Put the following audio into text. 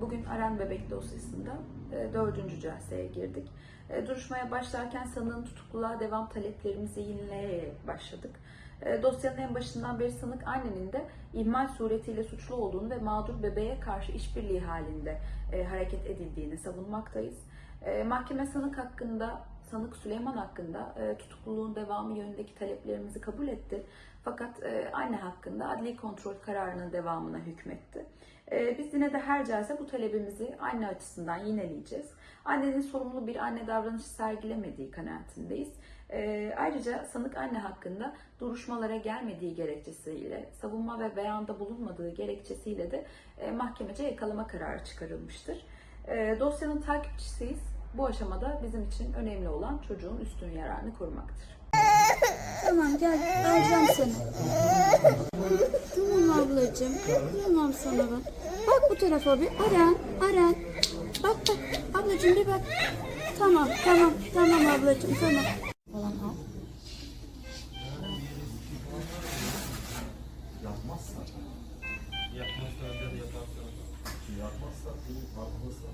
Bugün Aren Bebek dosyasında e, dördüncü celseye girdik. E, Duruşmaya başlarken sanığın tutukluluğa devam taleplerimizi yenileyerek başladık. E, Dosyanın en başından beri sanık annenin de ihmal suretiyle suçlu olduğunu ve mağdur bebeğe karşı işbirliği halinde hareket edildiğini savunmaktayız. Mahkeme sanık hakkında, sanık Süleyman hakkında e, tutukluluğun devamı yönündeki taleplerimizi kabul etti. Fakat e, anne hakkında adli kontrol kararının devamına hükmetti. E, Biz yine de her celse bu talebimizi anne açısından yineleyeceğiz. Annenin sorumlu bir anne davranışı sergilemediği kanaatindeyiz. E, Ayrıca sanık anne hakkında duruşmalara gelmediği gerekçesiyle, savunma ve beyanda bulunmadığı gerekçesiyle de e, mahkemece yakalama kararı çıkarılmıştır. E, Dosyanın takipçisiyiz. Bu aşamada bizim için önemli olan çocuğun üstün yararını korumaktır. Tamam gel alacağım seni. Tamam ablacığım. Tamam sana ben. Bak bu tarafa bir. Aren, Aren. Bak bak. Ablacığım bir bak. Tamam, tamam, tamam ablacığım, tamam. Falan al. Yapmazsa, Yapmazsa da yaparsa. yapmazsa bu yapması